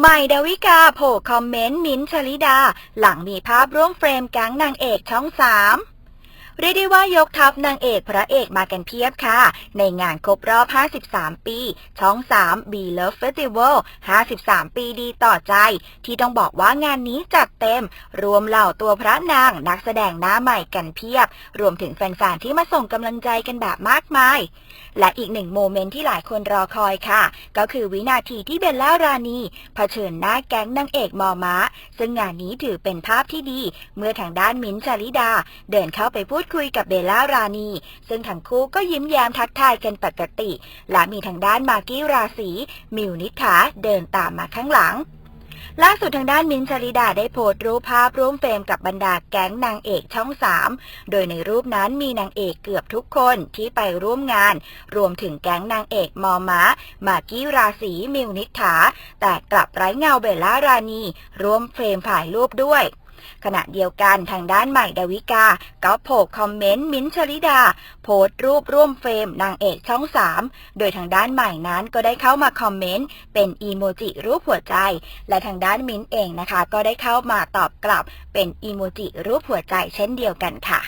ใหม่ดาวิกาโผล่คอมเมนต์มิ้นท์ชลิดา หลังมีภาพร่วมเฟรมแก๊งนางเอกช่องสาม เรียกได้ว่ายกทัพนางเอกพระเอกมากันเพียบค่ะ ในงานครบรอบ 53 ปี ช่อง 3 B Love Festival 53 ปีดีต่อใจ ที่ต้องบอกว่างานนี้จัดเต็ม รวมเหล่าตัวพระนางนักแสดงหน้าใหม่กันเพียบ รวมถึงแฟนๆที่มาส่งกำลังใจกันแบบมากมาย และอีกหนึ่งโมเมนต์ที่หลายคนรอคอยค่ะ ก็คือวินาทีที่เบลล่ารานีเผชิญหน้าแก๊งนางเอกมอม้า ซึ่งงานนี้ถือเป็นภาพที่ดี เมื่อทางด้านมิ้นท์จาริดา เดินเข้าไปพูดคุยกับเบลล่ารานี ซึ่งทั้งคู่ก็ยิ้มแย้มทักทายกันปกติ และมีทางด้านมากกี้ราศีมิวนิษฐาเดินตามมาข้างหลังล่าสุดทางด้านมินชลิดาได้โพสต์รูปภาพร่วมเฟรมกับบรรดาแก๊งนางเอกช่องสามโดยในรูปนั้นมีนางเอกเกือบทุกคนที่ไปร่วมงาน รวมถึงแก๊งนางเอกมอม้ามากี้ราศีมิวนิษฐา แต่กลับไร้เงาเบลล่ารานีร่วมเฟรมถ่ายรูปด้วย ขณะเดียวกันทางด้านใหม่ดาวิกาก็โผล่คอมเมนต์มิ้นชลิดา โพสต์รูปร่วมเฟรมนางเอกช่องสามโดยทางด้านใหม่นั้นก็ได้เข้ามาคอมเมนต์เป็นอีโมจิรูปหัวใจ และทางด้านมิ้นเองนะคะ ก็ได้เข้ามาตอบกลับเป็นอีโมจิรูปหัวใจเช่นเดียวกันค่ะ